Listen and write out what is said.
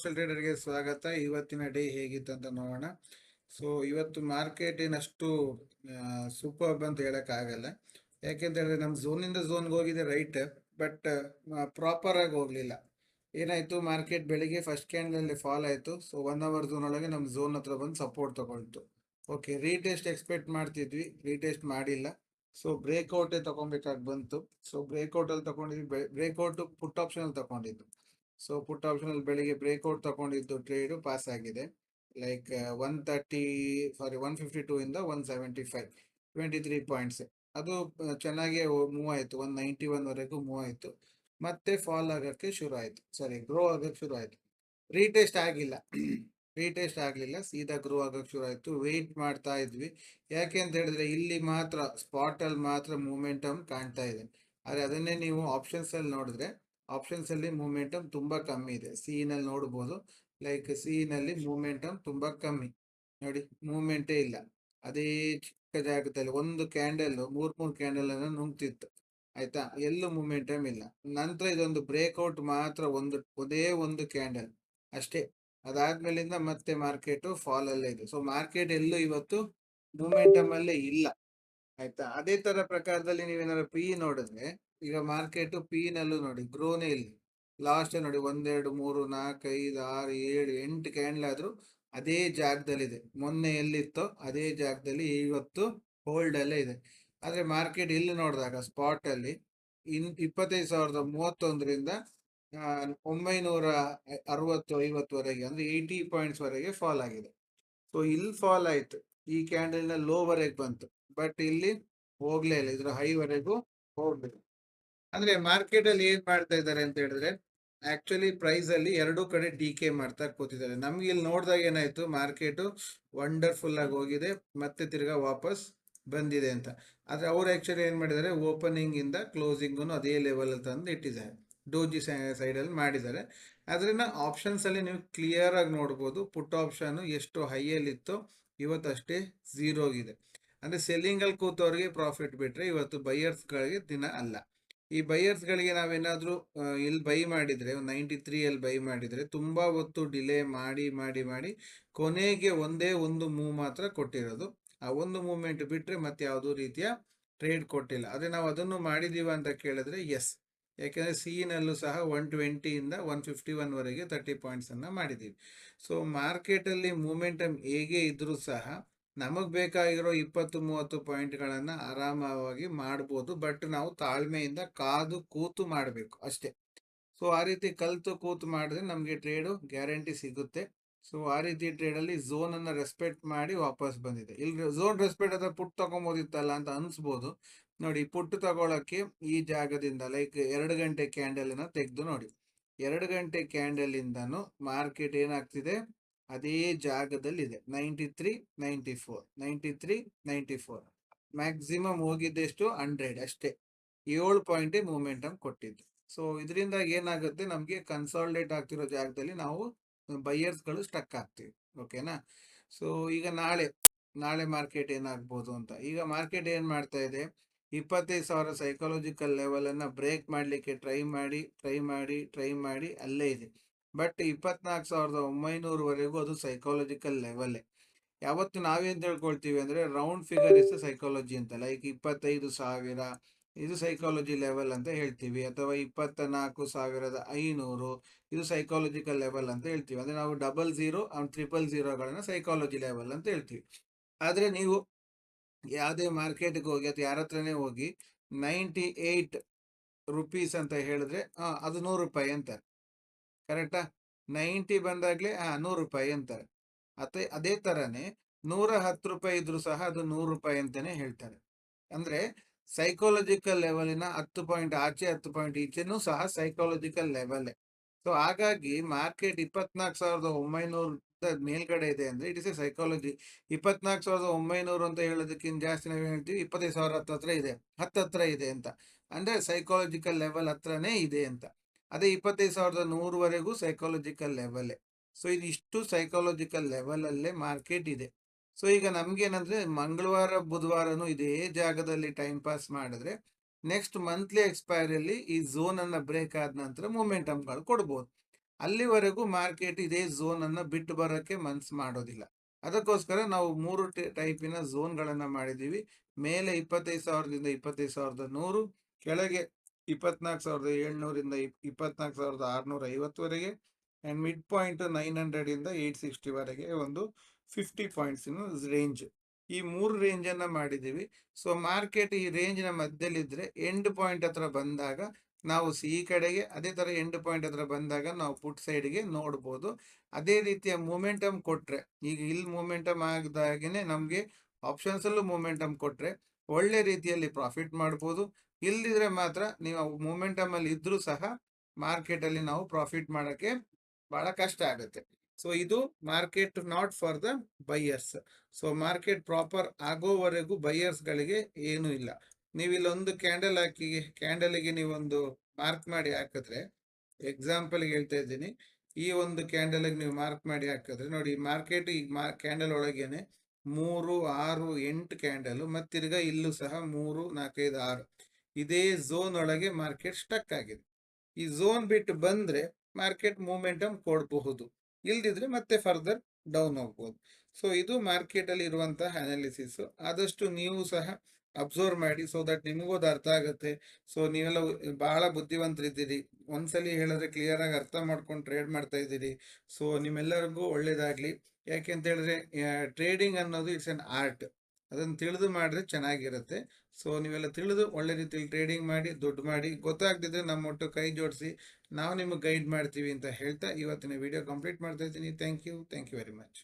ಟ್ರೇಡರ್ಗೆ ಸ್ವಾಗತ. ಇವತ್ತಿನ ಡೇ ಹೇಗಿತ್ತು ಅಂತ ನೋಡೋಣ. ಸೊ ಇವತ್ತು ಮಾರ್ಕೆಟ್ ಏನಷ್ಟು ಸೂಪರ್ ಅಂತ ಹೇಳಕ್ ಆಗಲ್ಲ. ಯಾಕೆಂತ ಹೇಳಿದ್ರೆ ನಮ್ಮ ಝೋನಿಂದ ಝೋನ್ಗೆ ಹೋಗಿದೆ ರೈಟ್ ಬಟ್ ಪ್ರಾಪರ್ ಆಗಿ ಹೋಗ್ಲಿಲ್ಲ. ಏನಾಯ್ತು ಮಾರ್ಕೆಟ್ ಬೆಳಿಗ್ಗೆ ಫಸ್ಟ್ ಕ್ಯಾಂಡಲ್ ಫಾಲ್ ಆಯ್ತು. ಸೊ ಒನ್ ಅವರ್ ಝೋನ್ ಒಳಗೆ ನಮ್ಮ ಝೋನ್ ಹತ್ರ ಬಂದು ಸಪೋರ್ಟ್ ತಗೊಳ್ತು. ಓಕೆ ರೀಟೆಸ್ಟ್ ಎಕ್ಸ್ಪೆಕ್ಟ್ ಮಾಡ್ತಿದ್ವಿ. ರೀಟೆಸ್ಟ್ ಮಾಡಿಲ್ಲ. ಸೊ ಬ್ರೇಕ್ಔಟೇ ತಗೊಬೇಕಾಗಿ ಬಂತು. ಸೊ ಬ್ರೇಕ್ಔಟ್ ಅಲ್ಲಿ ತಗೊಂಡಿದ್ವಿ. ಬ್ರೇಕ್ಔಟ್ ಪುಟ್ ಆಪ್ಷನ್ ಅಲ್ಲಿ ತಗೊಂಡಿದ್ದು. ಸೊ ಪುಟ್ ಆಪ್ಷನ್ ಅಲ್ಲಿ ಬೆಳಿಗ್ಗೆ ಬ್ರೇಕ್ಔಟ್ ತಗೊಂಡಿದ್ದು ಟ್ರೇಡ್ ಪಾಸ್ ಆಗಿದೆ. Like one thirty sorry one fifty two ಇಂದ one seventy five twenty three points ಅದು ಆ, ಚೆನ್ನಾಗಿ ಮೂವ್ ಆಯಿತು ಒನ್ ನೈಂಟಿ ಒನ್ ವರೆಗೂ ಮೂವ್ ಆಯಿತು. ಮತ್ತೆ ಫಾಲ್ ಆಗೋಕ್ಕೆ ಶುರು ಆಯಿತು. ಸಾರಿ ಗ್ರೋ ಆಗೋಕ್ಕೆ ಶುರು ಆಯಿತು. ರೀಟೆಸ್ಟ್ ಆಗಿಲ್ಲ. ರೀಟೆಸ್ಟ್ ಆಗಲಿಲ್ಲ. ಸೀದಾ ಗ್ರೋ ಆಗೋಕ್ಕೆ ಶುರು ಆಯಿತು. ವೆಯ್ಟ್ ಮಾಡ್ತಾ ಇದ್ವಿ. ಯಾಕೆ ಅಂತ ಹೇಳಿದ್ರೆ ಇಲ್ಲಿ ಮಾತ್ರ ಸ್ಪಾಟಲ್ಲಿ ಮಾತ್ರ ಮೂಮೆಂಟಮ್ ಕಾಣ್ತಾ ಇದೆ. ಆದರೆ ಅದನ್ನೇ ನೀವು ಆಪ್ಷನ್ಸಲ್ಲಿ ನೋಡಿದ್ರೆ ಆಪ್ಷನ್ಸ್ ಅಲ್ಲಿ ಮೂಮೆಂಟಮ್ ತುಂಬಾ ಕಮ್ಮಿ ಇದೆ. ಸಿ ನಲ್ಲಿ ನೋಡಬಹುದು ಲೈಕ್ ಸಿ ನಲ್ಲಿ ಮೂಮೆಂಟಮ್ ತುಂಬಾ ಕಮ್ಮಿ. ನೋಡಿ ಮೂಮೆಂಟೇ ಇಲ್ಲ. ಅದೇ ಚಿಕ್ಕ ಜಾಗದಲ್ಲಿ ಒಂದು ಕ್ಯಾಂಡಲ್ ಮೂರ್ ಮೂರ್ ಕ್ಯಾಂಡಲ್ ಅನ್ನು ನುಂಗ್ತಿತ್ತು. ಆಯ್ತಾ? ಎಲ್ಲೂ ಮೂಮೆಂಟಮ್ ಇಲ್ಲ. ನಂತರ ಇದೊಂದು ಬ್ರೇಕ್ಔಟ್ ಮಾತ್ರ ಒಂದು, ಒಂದೇ ಒಂದು ಕ್ಯಾಂಡಲ್ ಅಷ್ಟೇ. ಅದಾದ್ಮೇಲಿಂದ ಮತ್ತೆ ಮಾರ್ಕೆಟ್ ಫಾಲ್ ಅಲ್ಲೇ ಇದೆ. ಸೊ ಮಾರ್ಕೆಟ್ ಎಲ್ಲೂ ಇವತ್ತು ಮೂಮೆಂಟಮ್ ಅಲ್ಲೇ ಇಲ್ಲ. ಆಯ್ತಾ? ಅದೇ ತರ ಪ್ರಕಾರದಲ್ಲಿ ನೀವೇನಾದ್ರು ಪಿ ನೋಡಿದ್ರೆ ಈಗ ಮಾರ್ಕೆಟ್ ಪಿ ನಲ್ಲೂ ನೋಡಿ ಗ್ರೋನೇ ಇಲ್ಲ ಲಾಸ್ಟ್ ನೋಡಿ, ಒಂದೆರಡು, ಮೂರು, ನಾಲ್ಕು, ಐದು, ಆರು, ಏಳು, ಎಂಟು ಕ್ಯಾಂಡಲ್ ಆದರೂ ಅದೇ ಜಾಗದಲ್ಲಿದೆ. ಮೊನ್ನೆ ಎಲ್ಲಿತ್ತೋ ಅದೇ ಜಾಗದಲ್ಲಿ ಇವತ್ತು ಹೋಲ್ಡ್ ಅಲ್ಲೇ ಇದೆ. ಆದ್ರೆ ಮಾರ್ಕೆಟ್ ಇಲ್ಲಿ ನೋಡಿದಾಗ ಸ್ಪಾಟ್ ಅಲ್ಲಿ ಇನ್ ಇಪ್ಪತ್ತೈದು ಸಾವಿರದ ಮೂವತ್ತೊಂದರಿಂದ ಒಂಬೈನೂರ ಅರವತ್ತು, ಐವತ್ತುವರೆಗೆ, ಅಂದ್ರೆ ಏಯ್ಟಿ ಪಾಯಿಂಟ್ಸ್ ವರೆಗೆ ಫಾಲ್ ಆಗಿದೆ. ಸೊ ಇಲ್ಲಿ ಫಾಲ್ ಆಯ್ತು. ಈ ಕ್ಯಾಂಡಲ್ನ ಲೋವರೆಗೆ ಬಂತು. ಬಟ್ ಇಲ್ಲಿ ಹೋಗ್ಲೇ ಇಲ್ಲ. ಇದ್ರ ಹೈವರೆಗೂ ಹೋಗ್ಬೇಕು. ಅಂದ್ರೆ ಮಾರ್ಕೆಟ್ ಅಲ್ಲಿ ಏನ್ ಮಾಡ್ತಾ ಇದ್ದಾರೆ ಅಂತ ಹೇಳಿದ್ರೆ ಆಕ್ಚುಲಿ ಪ್ರೈಸ್ ಅಲ್ಲಿ ಎರಡೂ ಕಡೆ ಡಿ ಕೆ ಮಾಡ್ತಾ ಕೂತಿದ್ದಾರೆ. ನಮ್ಗೆ ಇಲ್ಲಿ ನೋಡಿದಾಗ ಏನಾಯ್ತು ಮಾರ್ಕೆಟ್ ವಂಡರ್ಫುಲ್ ಆಗಿ ಹೋಗಿದೆ, ಮತ್ತೆ ತಿರ್ಗಾ ವಾಪಸ್ ಬಂದಿದೆ ಅಂತ. ಆದ್ರೆ ಅವ್ರು ಆಕ್ಚುಲಿ ಏನ್ ಮಾಡಿದ್ದಾರೆ ಓಪನಿಂಗ್ ಇಂದ ಕ್ಲೋಸಿಂಗ್ ಅದೇ ಲೆವೆಲ್ ತಂದು ಇಟ್ಟಿದ್ದಾರೆ. ಡೋಜಿ ಸೈಡ್ ಅಲ್ಲಿ ಮಾಡಿದ್ದಾರೆ. ಅದರಿಂದ ಆಪ್ಷನ್ಸ್ ಅಲ್ಲಿ ನೀವು ಕ್ಲಿಯರ್ ಆಗಿ ನೋಡ್ಬೋದು ಪುಟ್ ಆಪ್ಷನ್ ಎಷ್ಟು ಹೈ ಅಲ್ಲಿ ಇತ್ತು ಇವತ್ತಷ್ಟೇ ಝೀರೋ ಇದೆ ಅಂದ್ರೆ ಸೆಲ್ಲಿಂಗ್ ಅಲ್ಲಿ ಕೂತವ್ರಿಗೆ ಪ್ರಾಫಿಟ್ ಬಿಟ್ರೆ ಇವತ್ತು ಬೈಯರ್ಸ್ ಗಳಿಗೆ ದಿನ ಅಲ್ಲ. ಈ ಬೈಯರ್ಸ್ ಗಳಿಗೆ ನಾವೇನಾದ್ರೂ ಇಲ್ಲಿ ಬೈ ಮಾಡಿದ್ರೆ ನೈಂಟಿ ತ್ರೀ ಅಲ್ಲಿ ಬೈ ಮಾಡಿದ್ರೆ, ತುಂಬಾ ಹೊತ್ತು ಡಿಲೇ ಮಾಡಿ ಮಾಡಿ ಮಾಡಿ ಕೊನೆಗೆ ಒಂದೇ ಒಂದು ಮೂವ್ ಮಾತ್ರ ಕೊಟ್ಟಿರೋದು. ಆ ಒಂದು ಮೂವ್ಮೆಂಟ್ ಬಿಟ್ರೆ ಮತ್ತೆ ಯಾವುದೋ ರೀತಿಯ ಟ್ರೇಡ್ ಕೊಟ್ಟಿಲ್ಲ. ಆದರೆ ನಾವು ಅದನ್ನು ಮಾಡಿದ್ದೀವ ಅಂತ ಕೇಳಿದ್ರೆ ಎಸ್ ಯಾಕೆಂದರೆ ಸಿ ನಲ್ಲೂ ಸಹ ಒನ್ ಟ್ವೆಂಟಿಯಿಂದ ಒನ್ ಫಿಫ್ಟಿ ಒನ್ವರೆಗೆ ತರ್ಟಿ ಪಾಯಿಂಟ್ಸ್ ಮಾಡಿದ್ದೀವಿ ಸೊ ಮಾರ್ಕೆಟ್ ಅಲ್ಲಿ ಮೂಮೆಂಟಮ್ ಹೇಗೆ ಇದ್ದರೂ ಸಹ ನಮಗ್ ಬೇಕಾಗಿರೋ ಇಪ್ಪತ್ತು, ಮೂವತ್ತು ಪಾಯಿಂಟ್ಗಳನ್ನು ಆರಾಮವಾಗಿ ಮಾಡ್ಬೋದು. ಬಟ್ ನಾವು ತಾಳ್ಮೆಯಿಂದ ಕಾದು ಕೂತು ಮಾಡಬೇಕು ಅಷ್ಟೇ. ಸೊ, ಆ ರೀತಿ ಕಲ್ತು ಕೂತು ಮಾಡಿದ್ರೆ ನಮಗೆ ಟ್ರೇಡು ಗ್ಯಾರಂಟಿ ಸಿಗುತ್ತೆ. ಸೊ, ಆ ರೀತಿ ಟ್ರೇಡಲ್ಲಿ ಝೋನನ್ನು ರೆಸ್ಪೆಕ್ಟ್ ಮಾಡಿ ವಾಪಸ್ ಬಂದಿದೆ. ಇಲ್ಲಿ ಝೋನ್ ರೆಸ್ಪೆಕ್ಟ್ ಅಂದರೆ ಪುಟ್ ತೊಗೊಬೋದಿತ್ತಲ್ಲ ಅಂತ ಅನಿಸ್ಬೋದು. ನೋಡಿ, ಪುಟ್ ತಗೊಳಕ್ಕೆ ಈ ಜಾಗದಿಂದ ಲೈಕ್ ಎರಡು ಗಂಟೆ ಕ್ಯಾಂಡಲನ್ನು ತೆಗೆದು ನೋಡಿ. ಎರಡು ಗಂಟೆ ಕ್ಯಾಂಡಲ್ ಇಂದನು ಮಾರ್ಕೆಟ್ ಏನಾಗ್ತಿದೆ? ಅದೇ ಜಾಗದಲ್ಲಿದೆ. Ninety three ninety four ninety three ninety four maximum ಹೋಗಿದ್ದೆಷ್ಟು hundred ಅಷ್ಟೇ. ಏಳು ಪಾಯಿಂಟ್ ಮೂಮೆಂಟಮ್ ಕೊಟ್ಟಿದ್ದು. ಸೊ ಇದರಿಂದ ಏನಾಗುತ್ತೆ? ನಮಗೆ ಕನ್ಸಾಲ್ಡೇಟ್ ಆಗ್ತಿರೋ ಜಾಗದಲ್ಲಿ ನಾವು ಬೈಯರ್ಸ್ಗಳು ಸ್ಟಕ್ ಆಗ್ತೀವಿ. ಓಕೆನಾ ಸೊ ಈಗ ನಾಳೆ ನಾಳೆ ಮಾರ್ಕೆಟ್ ಏನಾಗ್ಬೋದು ಅಂತ. ಈಗ ಮಾರ್ಕೆಟ್ ಏನು ಮಾಡ್ತಾ ಇದೆ? ಇಪ್ಪತ್ತೈದು ಸಾವಿರ ಸೈಕಾಲಜಿಕಲ್ ಲೆವೆಲನ್ನು ಬ್ರೇಕ್ ಮಾಡಲಿಕ್ಕೆ ಟ್ರೈ ಮಾಡಿ ಟ್ರೈ ಮಾಡಿ ಟ್ರೈ ಮಾಡಿ ಅಲ್ಲೇ ಇದೆ. ಬಟ್ ಇಪ್ಪತ್ನಾಲ್ಕು ಸಾವಿರದ ಒಂಬೈನೂರವರೆಗೂ ಅದು ಸೈಕಾಲಜಿಕಲ್ ಲೆವೆಲ್ಲೇ ಯಾವತ್ತು ನಾವೇನು ತಿಳ್ಕೊಳ್ತೀವಿ ಅಂದರೆ ರೌಂಡ್ ಫಿಗರ್ ಇಸ್ ಸೈಕಾಲಜಿ ಅಂತ. ಲೈಕ್ ಇಪ್ಪತ್ತೈದು ಸಾವಿರ, ಇದು ಸೈಕಾಲಜಿ ಲೆವೆಲ್ ಅಂತ ಹೇಳ್ತೀವಿ. ಅಥವಾ ಇಪ್ಪತ್ತ ನಾಲ್ಕು ಸಾವಿರದ ಐನೂರು, ಇದು ಸೈಕಾಲಜಿಕಲ್ ಲೆವೆಲ್ ಅಂತ ಹೇಳ್ತೀವಿ. ಅಂದರೆ ನಾವು ಡಬಲ್ ಝೀರೋ ಟ್ರಿಪಲ್ ಝೀರೋಗಳನ್ನು ಸೈಕಾಲಜಿ ಲೆವೆಲ್ ಅಂತ ಹೇಳ್ತೀವಿ. ಆದರೆ ನೀವು ಯಾವುದೇ ಮಾರ್ಕೆಟ್ಗೆ ಹೋಗಿ ಅಥವಾ ಯಾರ ಹತ್ರನೇ ಹೋಗಿ ನೈಂಟಿ ಏಯ್ಟ್ ರುಪೀಸ್ ಅಂತ ಹೇಳಿದ್ರೆ ಅದು ನೂರು ರೂಪಾಯಿ ಅಂತಾರೆ ಕರೆಕ್ಟಾ? ನೈಂಟಿ ಬಂದಾಗ್ಲೇ, ಹಾ ನೂರು ರೂಪಾಯಿ ಅಂತಾರೆ. ಅದೇ ಅದೇ ತರನೇ ನೂರ ಹತ್ತು ರೂಪಾಯಿ ಇದ್ರೂ ಸಹ ಅದು ನೂರು ರೂಪಾಯಿ ಅಂತಾನೆ ಹೇಳ್ತಾರೆ. ಅಂದ್ರೆ ಸೈಕಾಲಜಿಕಲ್ ಲೆವೆಲಿನ ಹತ್ತು ಪಾಯಿಂಟ್ ಆಚೆ, ಹತ್ತು ಪಾಯಿಂಟ್ ಈಚೆನೂ ಸಹ ಸೈಕಾಲಜಿಕಲ್ ಲೆವೆಲ್ ಸೊ ಹಾಗಾಗಿ ಮಾರ್ಕೆಟ್ ಇಪ್ಪತ್ನಾಲ್ಕು ಸಾವಿರದ ಒಂಬೈನೂರ ಮೇಲ್ಗಡೆ ಇದೆ ಅಂದ್ರೆ ಇಟ್ ಇಸ್ ಎ ಸೈಕಾಲಜಿ ಇಪ್ಪತ್ನಾಲ್ಕು ಸಾವಿರದ ಒಂಬೈನೂರು ಅಂತ ಹೇಳೋದಕ್ಕಿಂತ ಜಾಸ್ತಿ ನಾವು ಹೇಳ್ತೀವಿ, ಇಪ್ಪತ್ತೈದು ಸಾವಿರ ಹತ್ತು ಹತ್ರ ಇದೆ ಹತ್ತತ್ರ ಇದೆ ಅಂತ. ಅಂದ್ರೆ ಸೈಕಾಲಜಿಕಲ್ ಲೆವೆಲ್ ಹತ್ರನೇ ಇದೆ ಅಂತ. ಅದೇ ಇಪ್ಪತ್ತೈದು ಸಾವಿರದ ನೂರವರೆಗೂ ಸೈಕಾಲಜಿಕಲ್ ಲೆವೆಲೇ ಸೊ ಇದು ಇಷ್ಟು ಸೈಕಾಲಜಿಕಲ್ ಲೆವೆಲಲ್ಲೇ ಮಾರ್ಕೆಟ್ ಇದೆ. ಸೊ ಈಗ ನಮಗೇನಂದರೆ ಮಂಗಳವಾರ, ಬುಧವಾರನೂ ಇದೇ ಜಾಗದಲ್ಲಿ ಟೈಮ್ ಪಾಸ್ ಮಾಡಿದ್ರೆ ನೆಕ್ಸ್ಟ್ ಮಂತ್ಲಿ ಎಕ್ಸ್ಪೈರಲ್ಲಿ ಈ ಝೋನನ್ನು ಬ್ರೇಕ್ ಆದ ನಂತರ ಮೊಮೆಂಟಮ್ಗಳು ಕೊಡ್ಬೋದು. ಅಲ್ಲಿವರೆಗೂ ಮಾರ್ಕೆಟ್ ಇದೇ ಝೋನನ್ನು ಬಿಟ್ಟು ಬರೋಕ್ಕೆ ಮನ್ಸು ಮಾಡೋದಿಲ್ಲ. ಅದಕ್ಕೋಸ್ಕರ ನಾವು ಮೂರು ಟೈಪಿನ ಝೋನ್ಗಳನ್ನು ಮಾಡಿದ್ದೀವಿ. ಮೇಲೆ ಇಪ್ಪತ್ತೈದು ಸಾವಿರದಿಂದ ಇಪ್ಪತ್ತೈದು ಸಾವಿರದ ನೂರು, ಕೆಳಗೆ ಇಪ್ಪತ್ನಾಲ್ಕು ಸಾವಿರದ ಏಳ್ನೂರಿಂದ ಇಪ್ಪತ್ನಾಲ್ಕು ಸಾವಿರದ ಆರುನೂರ ಐವತ್ತುವರೆಗೆ ಆ್ಯಂಡ್ ಮಿಡ್ ಪಾಯಿಂಟ್ ನೈನ್ ಹಂಡ್ರೆಡಿಂದ ಏಯ್ಟ್ ಸಿಕ್ಸ್ಟಿವರೆಗೆ ಸಿಕ್ಸ್ಟಿ ವರೆಗೆ ಒಂದು ಫಿಫ್ಟಿ ಪಾಯಿಂಟ್ಸ್ ರೇಂಜ್ ಈ ಮೂರು ರೇಂಜನ್ನು ಮಾಡಿದ್ದೀವಿ. ಸೊ ಮಾರ್ಕೆಟ್ ಈ ರೇಂಜ್ನ ನ ಮಧ್ಯದಲ್ಲಿದ್ರೆ ಎಂಡ್ ಪಾಯಿಂಟ್ ಹತ್ರ ಬಂದಾಗ ನಾವು ಸಿ ಈ ಕಡೆಗೆ, ಅದೇ ಥರ ಎಂಡ್ ಪಾಯಿಂಟ್ ಹತ್ರ ಬಂದಾಗ ನಾವು ಪುಟ್ ಸೈಡ್ಗೆ ನೋಡ್ಬೋದು. ಅದೇ ರೀತಿಯ ಮೂಮೆಂಟಮ್ ಕೊಟ್ಟರೆ ಈಗ ಇಲ್ಲಿ ಮೂಮೆಂಟಮ್ ಆಗದಾಗೇ ನಮಗೆ ಆಪ್ಷನ್ಸಲ್ಲೂ ಮೂಮೆಂಟಮ್ ಕೊಟ್ಟರೆ ಒಳ್ಳೆ ರೀತಿಯಲ್ಲಿ ಪ್ರಾಫಿಟ್ ಮಾಡ್ಬೋದು. ಇಲ್ದಿದ್ರೆ ಮಾತ್ರ ನೀವು ಮೂಮೆಂಟಮ್ ಅಲ್ಲಿ ಇದ್ರೂ ಸಹ ಮಾರ್ಕೆಟ್ ಅಲ್ಲಿ ನಾವು ಪ್ರಾಫಿಟ್ ಮಾಡೋಕ್ಕೆ ಬಹಳ ಕಷ್ಟ ಆಗುತ್ತೆ. ಸೊ ಇದು market not for the buyers so market proper ಆಗೋವರೆಗೂ ಬೈಯರ್ಸ್ ಗಳಿಗೆ ಏನು ಇಲ್ಲ. ನೀವು ಇಲ್ಲೊಂದು ಕ್ಯಾಂಡಲ್ ಹಾಕಿ ಕ್ಯಾಂಡಲ್ಗೆ ನೀವೊಂದು ಮಾರ್ಕ್ ಮಾಡಿ ಹಾಕಿದ್ರೆ ಎಕ್ಸಾಂಪಲ್ ಹೇಳ್ತಾ ಇದ್ದೀನಿ. ಈ ಒಂದು ಕ್ಯಾಂಡಲ್ ನೀವು ಮಾರ್ಕ್ ಮಾಡಿ ಹಾಕಿದ್ರೆ, ನೋಡಿ ಮಾರ್ಕೆಟ್ ಈಗ ಕ್ಯಾಂಡಲ್ ಒಳಗೇನೆ ಮೂರು, ಆರು, ಎಂಟು ಕ್ಯಾಂಡಲ್ ಮತ್ತಿರ್ಗ ಇಲ್ಲೂ ಸಹ ಮೂರು, ನಾಲ್ಕೈದು, ಆರು. ಇದೇ ಝೋನ್ ಒಳಗೆ ಮಾರ್ಕೆಟ್ ಸ್ಟಕ್ ಆಗಿದೆ. ಈ ಝೋನ್ ಬಿಟ್ಟು ಬಂದ್ರೆ ಮಾರ್ಕೆಟ್ ಮೂಮೆಂಟಮ್ ಕೊಡಬಹುದು. ಇಲ್ದಿದ್ರೆ ಮತ್ತೆ ಫರ್ದರ್ ಡೌನ್ ಹೋಗ್ಬೋದು. ಸೊ ಇದು ಮಾರ್ಕೆಟ್ ಅಲ್ಲಿ ಇರುವಂತಹ ಅನಾಲಿಸಿಸ್ ಆದಷ್ಟು ನೀವು ಸಹ ಅಬ್ಸರ್ವ್ ಮಾಡಿ ಸೊ ದಟ್ ನಿಮಗೂ ಅದು ಅರ್ಥ ಆಗುತ್ತೆ. ಸೊ ನೀವೆಲ್ಲ ಬಹಳ ಬುದ್ಧಿವಂತರಿದ್ದೀರಿ. ಒಂದ್ಸಲಿ ಹೇಳಿದ್ರೆ ಕ್ಲಿಯರ್ ಆಗಿ ಅರ್ಥ ಮಾಡ್ಕೊಂಡು ಟ್ರೇಡ್ ಮಾಡ್ತಾ ಇದ್ದೀರಿ. ಸೊ ನಿಮ್ಮೆಲ್ಲರಿಗೂ ಒಳ್ಳೇದಾಗ್ಲಿ. ಯಾಕೆ ಅಂತ ಹೇಳಿದ್ರೆ ಟ್ರೇಡಿಂಗ್ ಅನ್ನೋದು ಇಟ್ಸ್ ಅನ್ ಆರ್ಟ್ ಅದನ್ನು ತಿಳಿದು ಮಾಡಿದ್ರೆ ಚೆನ್ನಾಗಿರುತ್ತೆ. ಸೊ ನೀವೆಲ್ಲ ತಿಳಿದು ಒಳ್ಳೆ ರೀತಿಯಲ್ಲಿ ಟ್ರೇಡಿಂಗ್ ಮಾಡಿ, ದುಡ್ಡು ಮಾಡಿ ಗೊತ್ತಾಗ್ತಿದ್ರೆ ನಮ್ಮ ಒಟ್ಟು ಕೈ ಜೋಡಿಸಿ, ನಾವು ನಿಮಗೆ ಗೈಡ್ ಮಾಡ್ತೀವಿ ಅಂತ ಹೇಳ್ತಾ ಇವತ್ತಿನ ವಿಡಿಯೋ ಕಂಪ್ಲೀಟ್ ಮಾಡ್ತಾ ಇದ್ದೀನಿ. Thank you thank you very much